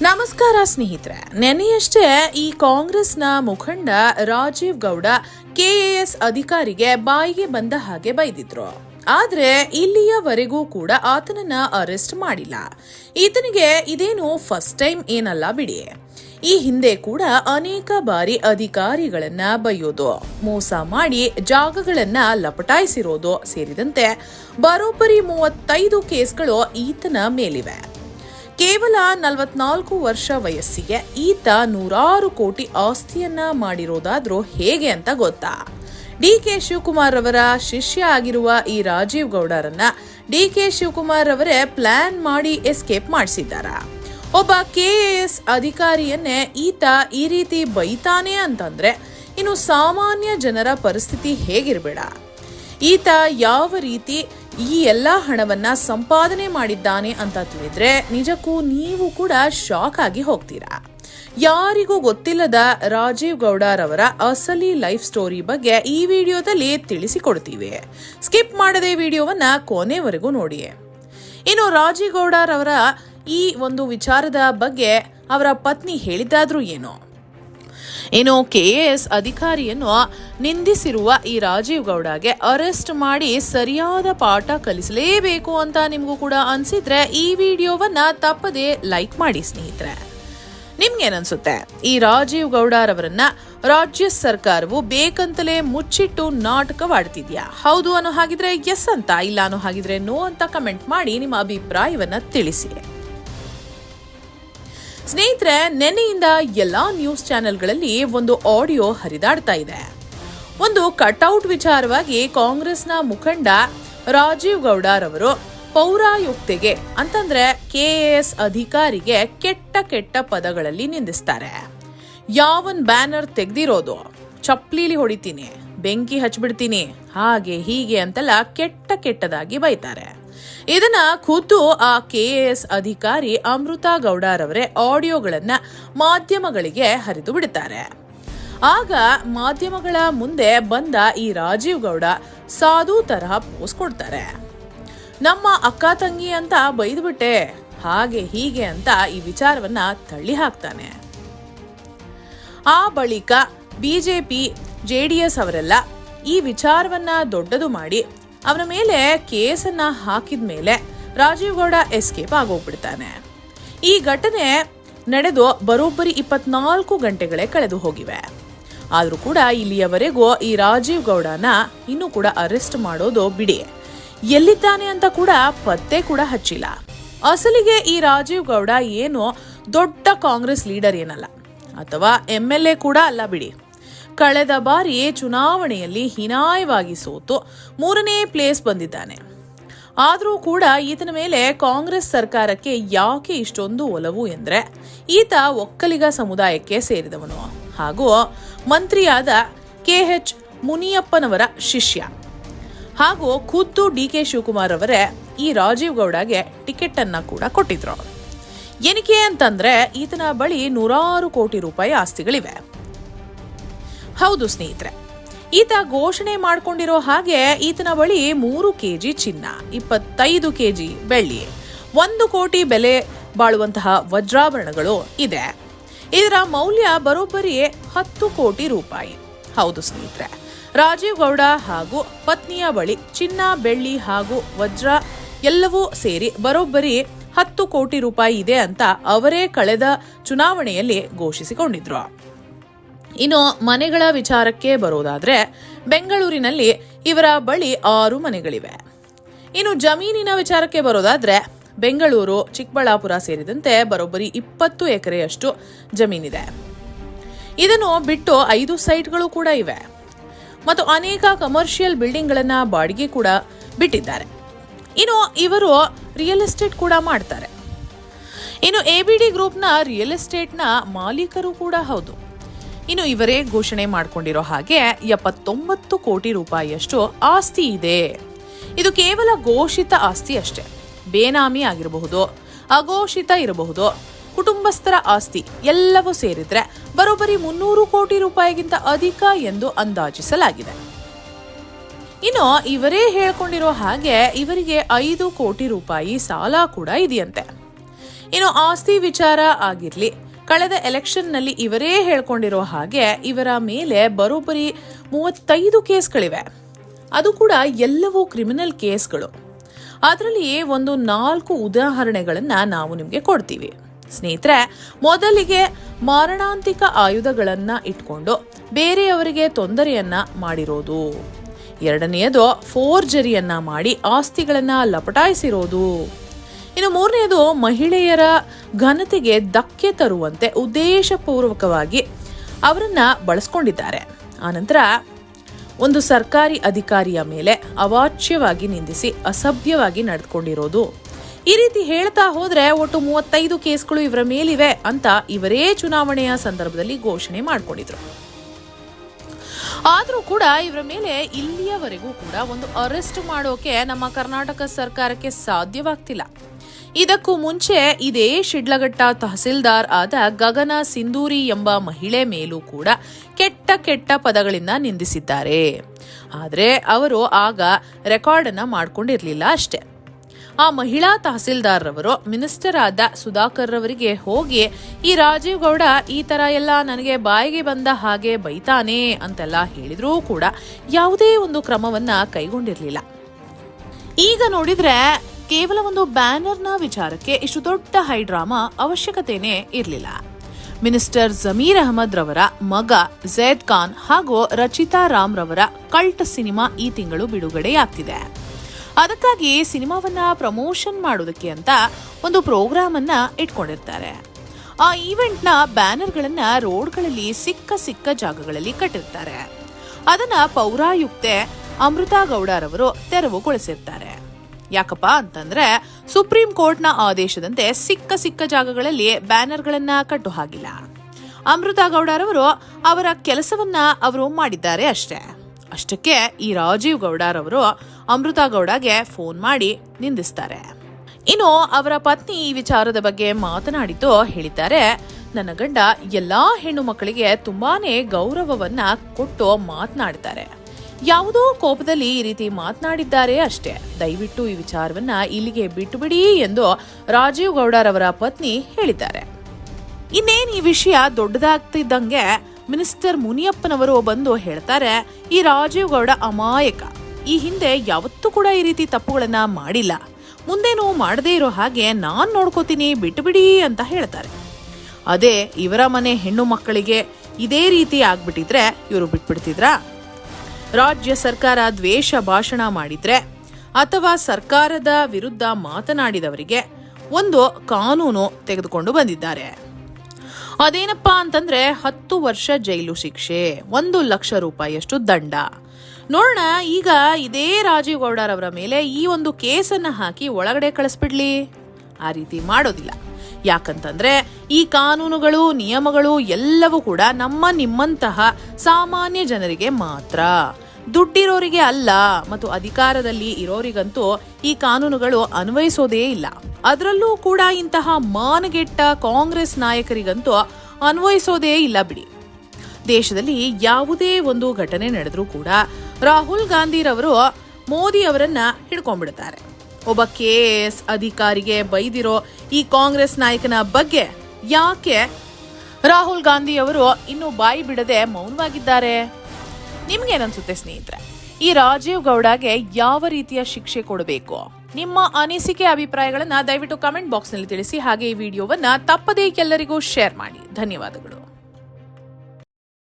ನಮಸ್ಕಾರ ಸ್ನೇಹಿತರೆ. ನೆನೆಯಷ್ಟೇ ಈ ಕಾಂಗ್ರೆಸ್ನ ಮುಖಂಡ ರಾಜೀವ್ ಗೌಡ ಕೆಎಎಸ್ ಅಧಿಕಾರಿಗೆ ಬಾಯಿಗೆ ಬಂದ ಹಾಗೆ ಬೈದಿದ್ರು. ಆದ್ರೆ ಇಲ್ಲಿಯವರೆಗೂ ಕೂಡ ಆತನನ್ನ ಅರೆಸ್ಟ್ ಮಾಡಿಲ್ಲ. ಈತನಿಗೆ ಇದೇನು ಫಸ್ಟ್ ಟೈಮ್ ಏನಲ್ಲ ಬಿಡಿ. ಈ ಹಿಂದೆ ಕೂಡ ಅನೇಕ ಬಾರಿ ಅಧಿಕಾರಿಗಳನ್ನ ಬೈಯೋದು, ಮೋಸ ಮಾಡಿ ಜಾಗಗಳನ್ನ ಲಪಟಾಯಿಸಿರೋದು ಸೇರಿದಂತೆ ಬರೋಬ್ಬರಿ ಮೂವತ್ತೈದು ಕೇಸ್ಗಳು ಈತನ ಮೇಲಿವೆ. ಕೇವಲ ನಲವತ್ನಾಲ್ಕು ವರ್ಷ ವಯಸ್ಸಿಗೆ ಈತ ನೂರಾರು ಕೋಟಿ ಆಸ್ತಿಯನ್ನ ಮಾಡಿರೋದಾದ್ರೂ ಹೇಗೆ ಅಂತ ಗೊತ್ತಾ? ಡಿ ಕೆ ಶಿವಕುಮಾರ್ ಅವರ ಶಿಷ್ಯ ಆಗಿರುವ ಈ ರಾಜೀವ್ ಗೌಡರನ್ನ ಡಿ ಕೆ ಶಿವಕುಮಾರ್ ಅವರೇ ಪ್ಲಾನ್ ಮಾಡಿ ಎಸ್ಕೇಪ್ ಮಾಡಿಸಿದ್ದಾರ? ಒಬ್ಬ ಕೆಎಎಸ್ ಅಧಿಕಾರಿಯನ್ನೇ ಈತ ಈ ರೀತಿ ಬೈತಾನೆ ಅಂತಂದ್ರೆ ಇನ್ನು ಸಾಮಾನ್ಯ ಜನರ ಪರಿಸ್ಥಿತಿ ಹೇಗಿರ್ಬೇಡ? ಈತ ಯಾವ ರೀತಿ ಈ ಎಲ್ಲಾ ಹಣವನ್ನ ಸಂಪಾದನೆ ಮಾಡಿದ್ದಾನೆ ಅಂತ ತಿಳಿದ್ರೆ ನಿಜಕ್ಕೂ ನೀವು ಕೂಡ ಶಾಕ್ ಆಗಿ ಹೋಗ್ತೀರಾ? ಯಾರಿಗೂ ಗೊತ್ತಿಲ್ಲದ ರಾಜೀವ್ ಗೌಡರವರ ಅಸಲಿ ಲೈಫ್ ಸ್ಟೋರಿ ಬಗ್ಗೆ ಈ ವಿಡಿಯೋದಲ್ಲಿ ತಿಳಿಸಿಕೊಡ್ತೀವಿ. ಸ್ಕಿಪ್ ಮಾಡದೆ ವಿಡಿಯೋವನ್ನ ಕೊನೆವರೆಗೂ ನೋಡಿ ಇನ್ನು ರಾಜೀವ್ ಗೌಡರವರ ಈ ಒಂದು ವಿಚಾರದ ಬಗ್ಗೆ ಅವರ ಪತ್ನಿ ಹೇಳಿದ್ದಾದ್ರೂ ಏನು? ಇನ್ನು ಕೆಎಎಸ್ ಅಧಿಕಾರಿಯನ್ನು ನಿಂದಿಸಿರುವ ಈ ರಾಜೀವ್ ಗೌಡಗೆ ಅರೆಸ್ಟ್ ಮಾಡಿ ಸರಿಯಾದ ಪಾಠ ಕಲಿಸಲೇಬೇಕು ಅಂತ ನಿಮಗೂ ಕೂಡ ಅನ್ಸಿದ್ರೆ ಈ ವಿಡಿಯೋವನ್ನ ತಪ್ಪದೇ ಲೈಕ್ ಮಾಡಿ ಸ್ನೇಹಿತರೆ. ನಿಮ್ಗೇನನ್ಸುತ್ತೆ? ಈ ರಾಜೀವ್ ಗೌಡರವರನ್ನ ರಾಜ್ಯ ಸರ್ಕಾರವು ಬೇಕಂತಲೇ ಮುಚ್ಚಿಟ್ಟು ನಾಟಕವಾಡ್ತಿದ್ಯಾ? ಹೌದು ಅನ್ನೋ ಹಾಗಿದ್ರೆ ಎಸ್ ಅಂತ, ಇಲ್ಲ ಅನ್ನೋ ಹಾಗಿದ್ರೆ ನೋ ಅಂತ ಕಮೆಂಟ್ ಮಾಡಿ ನಿಮ್ಮ ಅಭಿಪ್ರಾಯವನ್ನ ತಿಳಿಸಿ. ಸ್ನೇಹಿತರೆ ನೆನೆಯಿಂದ ಎಲ್ಲಾ ನ್ಯೂಸ್ ಚಾನೆಲ್ಗಳಲ್ಲಿ ಒಂದು ಆಡಿಯೋ ಹರಿದಾಡ್ತಾ ಇದೆ. ಒಂದು ಕಟ್ಔಟ್ ವಿಚಾರವಾಗಿ ಕಾಂಗ್ರೆಸ್ನ ಮುಖಂಡ ರಾಜೀವ್ ಗೌಡರವರು ಪೌರಾಯುಕ್ತಿಗೆ, ಅಂತಂದ್ರೆ ಕೆಎಎಸ್ ಅಧಿಕಾರಿಗೆ ಕೆಟ್ಟ ಕೆಟ್ಟ ಪದಗಳಲ್ಲಿ ನಿಂದಿಸ್ತಾರೆ. ಯಾವನ್ ಬ್ಯಾನರ್ ತೆಗ್ದಿರೋದು? ಚಪ್ಲೀಲಿ ಹೊಡಿತೀನಿ, ಬೆಂಕಿ ಹಚ್ಬಿಡ್ತೀನಿ, ಹಾಗೆ ಹೀಗೆ ಅಂತೆಲ್ಲ ಕೆಟ್ಟ ಕೆಟ್ಟದಾಗಿ ಬೈತಾರೆ. ಇದನ್ನ ಖುದ್ದು ಆ ಕೆಎಎಸ್ ಅಧಿಕಾರಿ ಅಮೃತ ಗೌಡರವರೇ ಆಡಿಯೋಗಳನ್ನ ಮಾಧ್ಯಮಗಳಿಗೆ ಹರಿದು ಬಿಡುತ್ತಾರೆ. ಆಗ ಮಾಧ್ಯಮಗಳ ಮುಂದೆ ಬಂದ ಈ ರಾಜೀವ್ ಗೌಡ ಸಾಧು ತರಹ ಪೋಸ್ ಕೊಡ್ತಾರೆ. ನಮ್ಮ ಅಕ್ಕ ತಂಗಿ ಅಂತ ಬೈದ್ಬಿಟ್ಟೆ, ಹಾಗೆ ಹೀಗೆ ಅಂತ ಈ ವಿಚಾರವನ್ನ ತಳ್ಳಿ ಹಾಕ್ತಾನೆ. ಆ ಬಳಿಕ ಬಿಜೆಪಿ ಜೆಡಿಎಸ್ ಅವರೆಲ್ಲ ಈ ವಿಚಾರವನ್ನ ದೊಡ್ಡದು ಮಾಡಿ ಅವರ ಮೇಲೆ ಕೇಸನ್ನ ಹಾಕಿದ ಮೇಲೆ ರಾಜೀವ್ ಗೌಡ ಎಸ್ಕೇಪ್ ಆಗೋಗ್ಬಿಡ್ತಾನೆ. ಈ ಘಟನೆ ನಡೆದು ಬರೋಬ್ಬರಿ ಇಪ್ಪತ್ನಾಲ್ಕು ಗಂಟೆಗಳೇ ಕಳೆದು ಹೋಗಿವೆ. ಆದರೂ ಕೂಡ ಇಲ್ಲಿಯವರೆಗೂ ಈ ರಾಜೀವ್ ಗೌಡನ ಇನ್ನೂ ಕೂಡ ಅರೆಸ್ಟ್ ಮಾಡೋದು ಬಿಡಿ. ಎಲ್ಲಿದ್ದಾನೆ ಅಂತ ಕೂಡ ಪತ್ತೆ ಕೂಡ ಹಚ್ಚಿಲ್ಲ. ಅಸಲಿಗೆ ಈ ರಾಜೀವ್ ಗೌಡ ಏನು ದೊಡ್ಡ ಕಾಂಗ್ರೆಸ್ ಲೀಡರ್ ಏನಲ್ಲ, ಅಥವಾ ಎಂ ಎಲ್ ಎ ಕೂಡ ಅಲ್ಲ ಬಿಡಿ. ಕಳೆದ ಬಾರಿ ಚುನಾವಣೆಯಲ್ಲಿ ಹೀನಾಯವಾಗಿ ಸೋತು ಮೂರನೇ ಪ್ಲೇಸ್ ಬಂದಿದ್ದಾನೆ. ಆದರೂ ಕೂಡ ಈತನ ಮೇಲೆ ಕಾಂಗ್ರೆಸ್ ಸರ್ಕಾರಕ್ಕೆ ಯಾಕೆ ಇಷ್ಟೊಂದು ಒಲವು ಎಂದರೆ, ಈತ ಒಕ್ಕಲಿಗ ಸಮುದಾಯಕ್ಕೆ ಸೇರಿದವನು ಹಾಗೂ ಮಂತ್ರಿಯಾದ ಕೆ ಎಚ್ ಮುನಿಯಪ್ಪನವರ ಶಿಷ್ಯ. ಹಾಗೂ ಖುದ್ದು ಡಿ ಕೆ ಶಿವಕುಮಾರ್ ಅವರೇ ಈ ರಾಜೀವ್ ಗೌಡಗೆ ಟಿಕೆಟ್ ಅನ್ನ ಕೂಡ ಕೊಟ್ಟಿದ್ರು. ಎನಿಕೆ ಅಂತಂದ್ರೆ ಈತನ ಬಳಿ ನೂರಾರು ಕೋಟಿ ರೂಪಾಯಿ ಆಸ್ತಿಗಳಿವೆ. ಹೌದು ಸ್ನೇಹಿತರೆ. ಈತ ಘೋಷಣೆ ಮಾಡ್ಕೊಂಡಿರೋ ಹಾಗೆ ಈತನ ಬಳಿ ಮೂರು ಕೆ ಜಿ ಚಿನ್ನ, ಇಪ್ಪತ್ತೈದು ಕೆ ಜಿ ಬೆಳ್ಳಿ, ಒಂದು ಕೋಟಿ ಬೆಲೆ ಬಾಳುವಂತಹ ವಜ್ರಾಭರಣಗಳು ಇದೆ. ಇದರ ಮೌಲ್ಯ ಬರೋಬ್ಬರಿ ಹತ್ತು ಕೋಟಿ ರೂಪಾಯಿ. ಹೌದು ಸ್ನೇಹಿತರೆ, ರಾಜೀವ್ ಗೌಡ ಹಾಗೂ ಪತ್ನಿಯ ಬಳಿ ಚಿನ್ನ, ಬೆಳ್ಳಿ ಹಾಗೂ ವಜ್ರ ಎಲ್ಲವೂ ಸೇರಿ ಬರೋಬ್ಬರಿ ಹತ್ತು ಕೋಟಿ ರೂಪಾಯಿ ಇದೆ ಅಂತ ಅವರೇ ಕಳೆದ ಚುನಾವಣೆಯಲ್ಲಿ ಘೋಷಿಸಿಕೊಂಡಿದ್ರು. ಇನ್ನು ಮನೆಗಳ ವಿಚಾರಕ್ಕೆ ಬರೋದಾದ್ರೆ ಬೆಂಗಳೂರಿನಲ್ಲಿ ಇವರ ಬಳಿ ಆರು ಮನೆಗಳಿವೆ. ಇನ್ನು ಜಮೀನಿನ ವಿಚಾರಕ್ಕೆ ಬರೋದಾದ್ರೆ ಬೆಂಗಳೂರು, ಚಿಕ್ಕಬಳ್ಳಾಪುರ ಸೇರಿದಂತೆ ಬರೋಬ್ಬರಿ ಇಪ್ಪತ್ತು ಎಕರೆಯಷ್ಟು ಜಮೀನಿದೆ. ಇದನ್ನು ಬಿಟ್ಟು ಐದು ಸೈಟ್ಗಳು ಕೂಡ ಇವೆ. ಮತ್ತು ಅನೇಕ ಕಮರ್ಷಿಯಲ್ ಬಿಲ್ಡಿಂಗ್ಗಳನ್ನ ಬಾಡಿಗೆ ಕೂಡ ಬಿಟ್ಟಿದ್ದಾರೆ. ಇನ್ನು ಇವರು ರಿಯಲ್ ಎಸ್ಟೇಟ್ ಕೂಡ ಮಾಡ್ತಾರೆ. ಇನ್ನು ಎ ಬಿ ಡಿ ಗ್ರೂಪ್ನ ರಿಯಲ್ ಎಸ್ಟೇಟ್ನ ಮಾಲೀಕರು ಕೂಡ ಹೌದು. ಇನ್ನು ಇವರೇ ಘೋಷಣೆ ಮಾಡಿಕೊಂಡಿರೋ ಹಾಗೆ ಎಪ್ಪತ್ತೊಂಬತ್ತು ಕೋಟಿ ರೂಪಾಯಿಯಷ್ಟು ಆಸ್ತಿ ಇದೆ. ಇದು ಕೇವಲ ಘೋಷಿತ ಆಸ್ತಿ ಅಷ್ಟೇ. ಬೇನಾಮಿ ಆಗಿರಬಹುದು, ಅಘೋಷಿತ ಇರಬಹುದು, ಕುಟುಂಬಸ್ಥರ ಆಸ್ತಿ ಎಲ್ಲವೂ ಸೇರಿದ್ರೆ ಬರೋಬ್ಬರಿ ಮುನ್ನೂರು ಕೋಟಿ ರೂಪಾಯಿಗಿಂತ ಅಧಿಕ ಎಂದು ಅಂದಾಜಿಸಲಾಗಿದೆ. ಇನ್ನು ಇವರೇ ಹೇಳ್ಕೊಂಡಿರೋ ಹಾಗೆ ಇವರಿಗೆ ಐದು ಕೋಟಿ ರೂಪಾಯಿ ಸಾಲ ಕೂಡ ಇದೆಯಂತೆ. ಇನ್ನು ಆಸ್ತಿ ವಿಚಾರ ಆಗಿರ್ಲಿ ಕಳೆದ ಎಲೆಕ್ಷನ್ನಲ್ಲಿ ಇವರೇ ಹೇಳ್ಕೊಂಡಿರೋ ಹಾಗೆ ಇವರ ಮೇಲೆ ಬರೋಬ್ಬರಿ ಮೂವತ್ತೈದು ಕೇಸ್ಗಳಿವೆ. ಅದು ಕೂಡ ಎಲ್ಲವೂ ಕ್ರಿಮಿನಲ್ ಕೇಸ್ಗಳು. ಅದರಲ್ಲಿ ಒಂದು ನಾಲ್ಕು ಉದಾಹರಣೆಗಳನ್ನು ನಾವು ನಿಮಗೆ ಕೊಡ್ತೀವಿ. ಸ್ನೇಹಿತರೆ, ಮೊದಲಿಗೆ ಮಾರಣಾಂತಿಕ ಆಯುಧಗಳನ್ನು ಇಟ್ಕೊಂಡು ಬೇರೆಯವರಿಗೆ ತೊಂದರೆಯನ್ನ ಮಾಡಿರೋದು. ಎರಡನೆಯದು ಫೋರ್ಜರಿಯನ್ನ ಮಾಡಿ ಆಸ್ತಿಗಳನ್ನ ಲಪಟಾಯಿಸಿರೋದು. ಇನ್ನು ಮೂರನೆಯದು ಮಹಿಳೆಯರ ಘನತೆಗೆ ಧಕ್ಕೆ ತರುವಂತೆ ಉದ್ದೇಶಪೂರ್ವಕವಾಗಿ ಅವರನ್ನ ಬಳಸ್ಕೊಂಡಿದ್ದಾರೆ. ಆನಂತರ ಒಂದು ಸರ್ಕಾರಿ ಅಧಿಕಾರಿಯ ಮೇಲೆ ಅವಾಚ್ಯವಾಗಿ ನಿಂದಿಸಿ, ಅಸಭ್ಯವಾಗಿ ನಡೆದುಕೊಂಡಿರೋದು. ಈ ರೀತಿ ಹೇಳ್ತಾ ಹೋದ್ರೆ ಒಟ್ಟು ಮೂವತ್ತೈದು ಕೇಸ್ಗಳು ಇವರ ಮೇಲಿವೆ ಅಂತ ಇವರೇ ಚುನಾವಣೆಯ ಸಂದರ್ಭದಲ್ಲಿ ಘೋಷಣೆ ಮಾಡಿಕೊಂಡಿದ್ರು. ಆದರೂ ಕೂಡ ಇವರ ಮೇಲೆ ಇಲ್ಲಿಯವರೆಗೂ ಕೂಡ ಒಂದು ಅರೆಸ್ಟ್ ಮಾಡೋಕೆ ನಮ್ಮ ಕರ್ನಾಟಕ ಸರ್ಕಾರಕ್ಕೆ ಸಾಧ್ಯವಾಗ್ತಿಲ್ಲ. ಇದಕ್ಕೂ ಮುಂಚೆ ಇದೇ ಶಿಡ್ಲಘಟ್ಟ ತಹಸೀಲ್ದಾರ್ ಆದ ಗಗನ ಸಿಂಧೂರಿ ಎಂಬ ಮಹಿಳೆ ಮೇಲೂ ಕೂಡ ಕೆಟ್ಟ ಕೆಟ್ಟ ಪದಗಳಿಂದ ನಿಂದಿಸಿದ್ದಾರೆ. ಆದರೆ ಅವರು ಆಗ ರೆಕಾರ್ಡ್ ಅನ್ನ ಮಾಡ್ಕೊಂಡಿರ್ಲಿಲ್ಲ ಅಷ್ಟೇ. ಆ ಮಹಿಳಾ ತಹಸೀಲ್ದಾರ್ರವರು ಮಿನಿಸ್ಟರ್ ಆದ ಸುಧಾಕರ್ ರವರಿಗೆ ಹೋಗಿ, ಈ ರಾಜೀವ್ ಗೌಡ ಈ ತರ ಎಲ್ಲ ನನಗೆ ಬಾಯಿಗೆ ಬಂದ ಹಾಗೆ ಬೈತಾನೆ ಅಂತೆಲ್ಲ ಹೇಳಿದ್ರೂ ಕೂಡ ಯಾವುದೇ ಒಂದು ಕ್ರಮವನ್ನ ಕೈಗೊಂಡಿರಲಿಲ್ಲ. ಈಗ ನೋಡಿದ್ರೆ ಕೇವಲ ಒಂದು ಬ್ಯಾನರ್ನ ವಿಚಾರಕ್ಕೆ ಇಷ್ಟು ದೊಡ್ಡ ಹೈಡ್ರಾಮಾ ಅವಶ್ಯಕತೆನೇ ಇರಲಿಲ್ಲ. ಮಿನಿಸ್ಟರ್ ಜಮೀರ್ ಅಹಮದ್ ರವರ ಮಗ ಜೈದ್ ಖಾನ್ ಹಾಗೂ ರಚಿತಾ ರಾಮ್ ರವರ ಕಲ್ಟ್ ಸಿನಿಮಾ ಈ ತಿಂಗಳು ಬಿಡುಗಡೆಯಾಗ್ತಿದೆ. ಅದಕ್ಕಾಗಿ ಸಿನಿಮಾವನ್ನ ಪ್ರಮೋಷನ್ ಮಾಡೋದಕ್ಕೆ ಅಂತ ಒಂದು ಪ್ರೋಗ್ರಾಮ್ ಅನ್ನ ಇಟ್ಕೊಂಡಿರ್ತಾರೆ. ಆ ಈವೆಂಟ್ನ ಬ್ಯಾನರ್ಗಳನ್ನ ರೋಡ್ಗಳಲ್ಲಿ ಸಿಕ್ಕ ಸಿಕ್ಕ ಜಾಗಗಳಲ್ಲಿ ಕಟ್ಟಿರ್ತಾರೆ. ಅದನ್ನ ಪೌರಾಯುಕ್ತೆ ಅಮೃತಾ ಗೌಡರವರು ತೆರವುಗೊಳಿಸಿರ್ತಾರೆ. ಯಾಕಪ್ಪ ಅಂತಂದ್ರೆ ಸುಪ್ರೀಂ ಕೋರ್ಟ್ನ ಆದೇಶದಂತೆ ಸಿಕ್ಕ ಸಿಕ್ಕ ಜಾಗಗಳಲ್ಲಿ ಬ್ಯಾನರ್ಗಳನ್ನ ಕಟ್ಟು ಹಾಗಿಲ್ಲ ಅಮೃತಾ ಗೌಡರವರು ಅವರ ಕೆಲಸವನ್ನ ಅವರು ಮಾಡಿದ್ದಾರೆ ಅಷ್ಟೇ. ಅಷ್ಟಕ್ಕೆ ಈ ರಾಜೀವ್ ಗೌಡರವರು ಅಮೃತ ಗೌಡಗೆ ಫೋನ್ ಮಾಡಿ ನಿಂದಿಸ್ತಾರೆ. ಇನ್ನು ಅವರ ಪತ್ನಿ ಈ ವಿಚಾರದ ಬಗ್ಗೆ ಮಾತನಾಡಿದ್ದು ಹೇಳಿದ್ದಾರೆ. ನನ್ನ ಗಂಡ ಎಲ್ಲಾ ಹೆಣ್ಣು ಮಕ್ಕಳಿಗೆ ತುಂಬಾನೇ ಗೌರವವನ್ನ ಕೊಟ್ಟು ಮಾತನಾಡ್ತಾರೆ. ಯಾವುದೋ ಕೋಪದಲ್ಲಿ ಈ ರೀತಿ ಮಾತನಾಡಿದ್ದಾರೆ ಅಷ್ಟೇ. ದಯವಿಟ್ಟು ಈ ವಿಚಾರವನ್ನ ಇಲ್ಲಿಗೆ ಬಿಟ್ಟುಬಿಡಿ ಎಂದು ರಾಜೀವ್ ಗೌಡರವರ ಪತ್ನಿ ಹೇಳಿದ್ದಾರೆ. ಇನ್ನೇನು ಈ ವಿಷಯ ದೊಡ್ಡದಾಗ್ತಿದ್ದಂಗೆ ಮಿನಿಸ್ಟರ್ ಮುನಿಯಪ್ಪನವರು ಬಂದು ಹೇಳ್ತಾರೆ, ಈ ರಾಜೀವ್ ಗೌಡ ಅಮಾಯಕ. ಈ ಹಿಂದೆ ಯಾವತ್ತೂ ಕೂಡ ಈ ರೀತಿ ತಪ್ಪುಗಳನ್ನ ಮಾಡಿಲ್ಲ. ಮುಂದೇನು ಮಾಡದೇ ಇರೋ ಹಾಗೆ ನಾನ್ ನೋಡ್ಕೋತೀನಿ ಬಿಟ್ಟುಬಿಡಿ ಅಂತ ಹೇಳ್ತಾರೆ. ಅದೇ ಇವರ ಮನೆ ಹೆಣ್ಣು ಮಕ್ಕಳಿಗೆ ಇದೇ ರೀತಿ ಆಗ್ಬಿಟ್ಟಿದ್ರೆ ಇವರು ಬಿಟ್ಬಿಡ್ತಿದ್ರಾ? ರಾಜ್ಯ ಸರ್ಕಾರ ದ್ವೇಷ ಭಾಷಣ ಮಾಡಿದ್ರೆ ಅಥವಾ ಸರ್ಕಾರದ ವಿರುದ್ಧ ಮಾತನಾಡಿದವರಿಗೆ ಒಂದು ಕಾನೂನು ತೆಗೆದುಕೊಂಡು ಬಂದಿದ್ದಾರೆ. ಅದೇನಪ್ಪಾ ಅಂತಂದ್ರೆ ಹತ್ತು ವರ್ಷ ಜೈಲು ಶಿಕ್ಷೆ, ಒಂದು ಲಕ್ಷ ರೂಪಾಯಿಯಷ್ಟು ದಂಡ. ನೋಡೋಣ, ಈಗ ಇದೇ ರಾಜೀವ್ ಗೌಡರವರ ಮೇಲೆ ಈ ಒಂದು ಕೇಸನ್ನ ಹಾಕಿ ಒಳಗಡೆ ಕಳಿಸ್ಬಿಡ್ಲಿ. ಆ ರೀತಿ ಮಾಡೋದಿಲ್ಲ. ಯಾಕಂತಂದ್ರೆ ಈ ಕಾನೂನುಗಳು, ನಿಯಮಗಳು ಎಲ್ಲವೂ ಕೂಡ ನಮ್ಮ ನಿಮ್ಮಂತಹ ಸಾಮಾನ್ಯ ಜನರಿಗೆ ಮಾತ್ರ. ದುಡ್ಡಿರೋರಿಗೆ ಅಲ್ಲ, ಮತ್ತು ಅಧಿಕಾರದಲ್ಲಿ ಇರೋರಿಗಂತೂ ಈ ಕಾನೂನುಗಳು ಅನ್ವಯಿಸೋದೇ ಇಲ್ಲ. ಅದರಲ್ಲೂ ಕೂಡ ಇಂತಹ ಮಾನಗೆಟ್ಟ ಕಾಂಗ್ರೆಸ್ ನಾಯಕರಿಗಂತೂ ಅನ್ವಯಿಸೋದೇ ಇಲ್ಲ ಬಿಡಿ. ದೇಶದಲ್ಲಿ ಯಾವುದೇ ಒಂದು ಘಟನೆ ನಡೆದ್ರೂ ಕೂಡ ರಾಹುಲ್ ಗಾಂಧಿರವರು ಮೋದಿ ಅವರನ್ನ ಹಿಡ್ಕೊಂಡ್ಬಿಡ್ತಾರೆ. ಒಬ್ಬ ಕೆ ಅಧಿಕಾರಿಗೆ ಬೈದಿರೋ ಈ ಕಾಂಗ್ರೆಸ್ ನಾಯಕನ ಬಗ್ಗೆ ಯಾಕೆ ರಾಹುಲ್ ಗಾಂಧಿ ಅವರು ಇನ್ನು ಬಾಯಿ ಬಿಡದೆ ಮೌನವಾಗಿದ್ದಾರೆ? ನಿಮ್ಗೇನನ್ಸುತ್ತೆ ಸ್ನೇಹಿತರೆ? ಈ ರಾಜೀವ್ ಗೌಡಗೆ ಯಾವ ರೀತಿಯ ಶಿಕ್ಷೆ ಕೊಡಬೇಕು? ನಿಮ್ಮ ಅನಿಸಿಕೆ, ಅಭಿಪ್ರಾಯಗಳನ್ನು ದಯವಿಟ್ಟು ಕಮೆಂಟ್ ಬಾಕ್ಸ್ನಲ್ಲಿ ತಿಳಿಸಿ, ಹಾಗೆ ಈ ವಿಡಿಯೋವನ್ನ ತಪ್ಪದೇ ಎಲ್ಲರಿಗೂ ಶೇರ್ ಮಾಡಿ. ಧನ್ಯವಾದಗಳು.